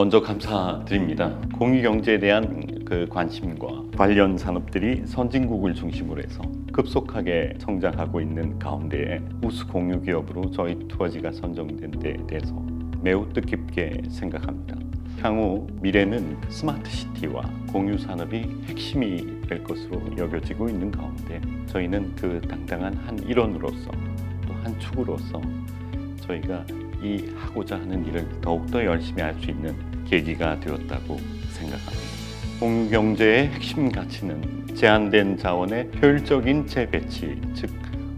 먼저 감사드립니다. 공유경제에 대한 그 관심과 관련 산업들이 선진국을 중심으로 해서 급속하게 성장하고 있는 가운데에 우수 공유 기업으로 저희 투어지가 선정된 데 대해서 매우 뜻깊게 생각합니다. 향후 미래는 스마트 시티와 공유 산업이 핵심이 될 것으로 여겨지고 있는 가운데 저희는 그 당당한 한 일원으로서 또 한 축으로서 저희가 이 하고자 하는 일을 더욱더 열심히 할 수 있는 계기가 되었다고 생각합니다. 공유 경제의 핵심 가치는 제한된 자원의 효율적인 재배치, 즉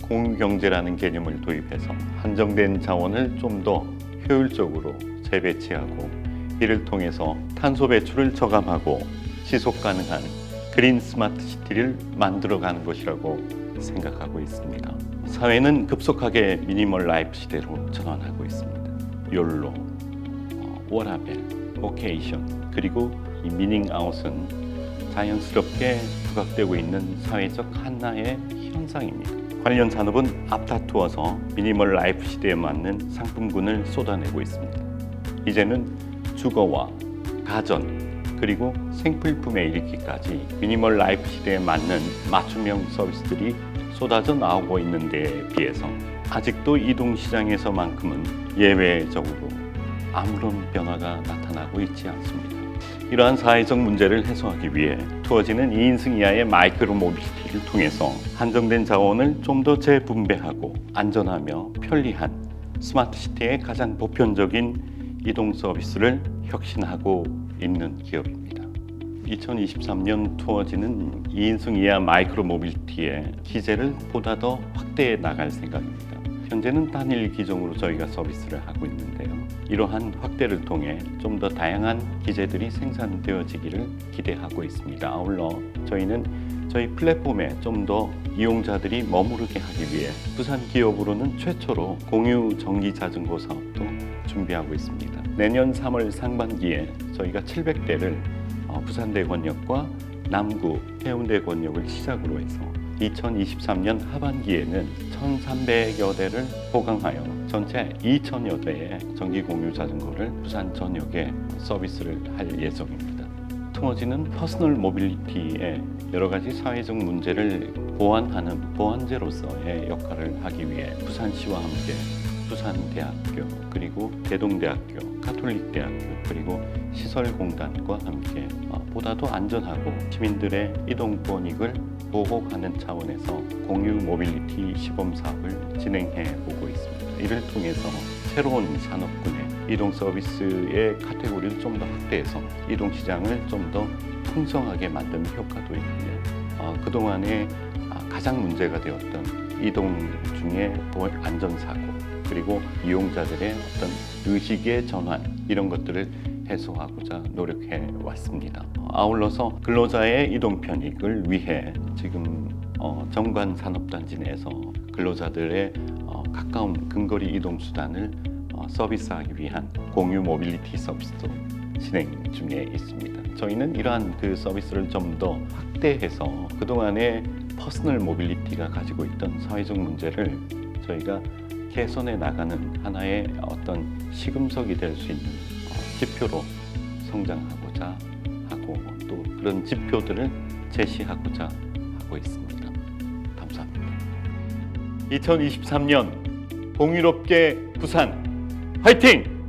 공유 경제라는 개념을 도입해서 한정된 자원을 좀 더 효율적으로 재배치하고 이를 통해서 탄소 배출을 저감하고 지속 가능한 그린 스마트 시티를 만들어가는 것이라고 생각하고 있습니다. 사회는 급속하게 미니멀 라이프 시대로 전환하고 있습니다. 욜로, 어, 워라벨, 오케이션 그리고 이 미닝 아웃은 자연스럽게 부각되고 있는 사회적 하나의 현상입니다. 관련 산업은 앞다투어서 미니멀 라이프 시대에 맞는 상품군을 쏟아내고 있습니다. 이제는 주거와 가전 그리고 생필품에 이르기까지 미니멀 라이프 시대에 맞는 맞춤형 서비스들이 쏟아져 나오고 있는 데에 비해서 아직도 이동 시장에서만큼은 예외적으로 아무런 변화가 나타나고 있지 않습니다. 이러한 사회적 문제를 해소하기 위해 투어지는 2인승 이하의 마이크로 모빌리티를 통해서 한정된 자원을 좀 더 재분배하고 안전하며 편리한 스마트 시티의 가장 보편적인 이동 서비스를 혁신하고 있는 기업입니다. 2023년 투어지는 2인승 이하 마이크로 모빌리티의 기재를 보다 더 확대해 나갈 생각입니다. 현재는 단일 기종으로 저희가 서비스를 하고 있는데요. 이러한 확대를 통해 좀 더 다양한 기재들이 생산되어지기를 기대하고 있습니다. 아울러 저희는 저희 플랫폼에 좀 더 이용자들이 머무르게 하기 위해 부산 기업으로는 최초로 공유 전기 자전거 사업도 준비하고 있습니다. 내년 3월 상반기에 저희가 700대를 어, 부산대권역과 남구 해운대권역을 시작으로 해서 2023년 하반기에는 1,300여 대를 보강하여 전체 2천여 대의 전기 공유 자전거를 부산 전역에 서비스를 할 예정입니다. 투어지는 퍼스널 모빌리티의 여러 가지 사회적 문제를 보완하는 보완제로서의 역할을 하기 위해 부산시와 함께 부산대학교 그리고 대동대학교 가톨릭대학교 그리고 시설공단과 함께 어, 보다 더 안전하고 시민들의 이동 권 익을 보호하는 차원에서 공유 모빌리티 시범 사업을 진행해 보고 있습니다. 이를 통해서 새로운 산업군의 이동 서비스의 카테고리를 좀 더 확대해서 이동 시장을 좀 더 풍성하게 만드는 효과도 있고요. 어, 그동안에 아, 가장 문제가 되었던 이동 중에 안전사고 그리고 이용자들의 어떤 의식의 전환 이런 것들을 해소하고자 노력해 왔습니다. 아울러서 근로자의 이동 편익을 위해 지금 어, 정관 산업단지 내에서 근로자들의 어, 가까운 근거리 이동 수단을 어, 서비스하기 위한 공유 모빌리티 서비스도 진행 중에 있습니다. 저희는 이러한 그 서비스를 좀 더 확대해서 그동안의 퍼스널 모빌리티가 가지고 있던 사회적 문제를 저희가 개선해 나가는 하나의 어떤 시금석이 될 수 있는 어, 지표로 성장하고자 하고 또 그런 지표들을 제시하고자 하고 있습니다. 감사합니다. 2023년 공유롭게 부산 화이팅!